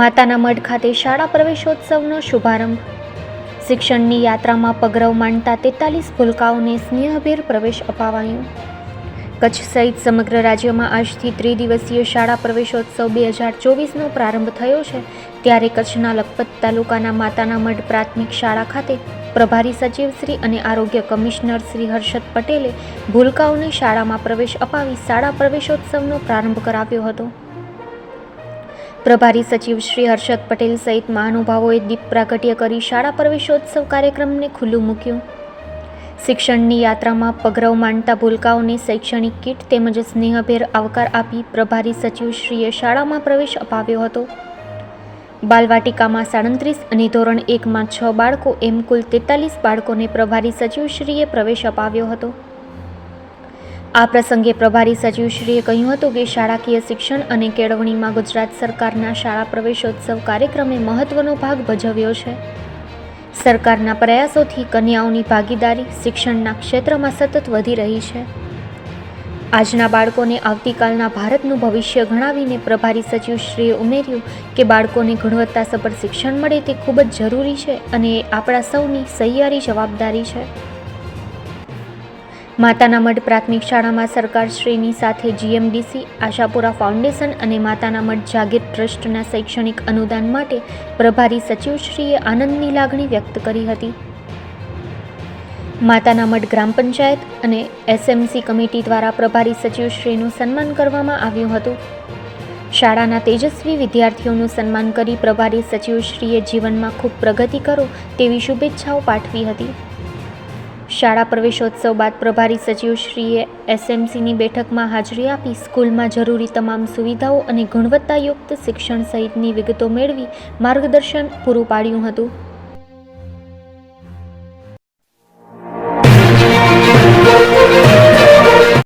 માતાના મઢ ખાતે શાળા પ્રવેશોત્સવનો શુભારંભ. શિક્ષણની યાત્રામાં પગરવ માંડતા તેતાલીસ ભૂલકાઓને સ્નેહભેર પ્રવેશ અપાવાયો. કચ્છ સહિત સમગ્ર રાજ્યમાં આજથી ત્રિદિવસીય શાળા પ્રવેશોત્સવ બે હજાર ચોવીસનો પ્રારંભ થયો છે. ત્યારે કચ્છના લખપત તાલુકાના માતાના મઢ પ્રાથમિક શાળા ખાતે પ્રભારી સચિવ શ્રી અને આરોગ્ય કમિશનર શ્રી હર્ષદ પટેલે ભૂલકાઓને શાળામાં પ્રવેશ અપાવી શાળા પ્રવેશોત્સવનો પ્રારંભ કરાવ્યો હતો. પ્રભારી સચિવ શ્રી હર્ષદ પટેલ સહિત મહાનુભાવોએ દીપ પ્રાગટ્ય કરી શાળા પ્રવેશોત્સવ કાર્યક્રમને ખુલ્લું મૂક્યું. શિક્ષણની યાત્રામાં પગરવ માંડતા ભૂલકાઓને શૈક્ષણિક કીટ તેમજ સ્નેહભેર આવકાર આપી પ્રભારી સચિવશ્રીએ શાળામાં પ્રવેશ અપાવ્યો હતો. બાલવાટિકામાં સાડત્રીસ અને ધોરણ એકમાં છ બાળકો, એમ કુલ તેતાલીસ બાળકોને પ્રભારી સચિવશ્રીએ પ્રવેશ અપાવ્યો હતો. આ પ્રસંગે પ્રભારી સચિવશ્રીએ કહ્યું હતું કે શાળાકીય શિક્ષણ અને કેળવણીમાં ગુજરાત સરકારના શાળા પ્રવેશોત્સવ કાર્યક્રમે મહત્વનો ભાગ ભજવ્યો છે. સરકારના પ્રયાસોથી કન્યાઓની ભાગીદારી શિક્ષણના ક્ષેત્રમાં સતત વધી રહી છે. આજના બાળકોને આવતીકાલના ભારતનું ભવિષ્ય ગણાવીને પ્રભારી સચિવશ્રીએ ઉમેર્યું કે બાળકોને ગુણવત્તાસભર શિક્ષણ મળે તે ખૂબ જ જરૂરી છે અને એ આપણા સૌની સહિયારી જવાબદારી છે. માતાના મઢ પ્રાથમિક શાળામાં સરકારશ્રીની સાથે જીએમડીસી આશાપુરા ફાઉન્ડેશન અને માતાના મઢ જાગીર ટ્રસ્ટના શૈક્ષણિક અનુદાન માટે પ્રભારી સચિવશ્રીએ આનંદની લાગણી વ્યક્ત કરી હતી. માતાના મઢ ગ્રામ પંચાયત અને એસએમસી કમિટી દ્વારા પ્રભારી સચિવશ્રીનું સન્માન કરવામાં આવ્યું હતું. શાળાના તેજસ્વી વિદ્યાર્થીઓનું સન્માન કરી પ્રભારી સચિવશ્રીએ જીવનમાં ખૂબ પ્રગતિ કરો તેવી શુભેચ્છાઓ પાઠવી હતી. શાળા પ્રવેશોત્સવ બાદ પ્રભારી સચિવશ્રીએ એસએમસીની બેઠકમાં હાજરી આપી સ્કૂલમાં જરૂરી તમામ સુવિધાઓ અને ગુણવત્તાયુક્ત શિક્ષણ સહિતની વિગતો મેળવી માર્ગદર્શન પૂરું પાડ્યું હતું.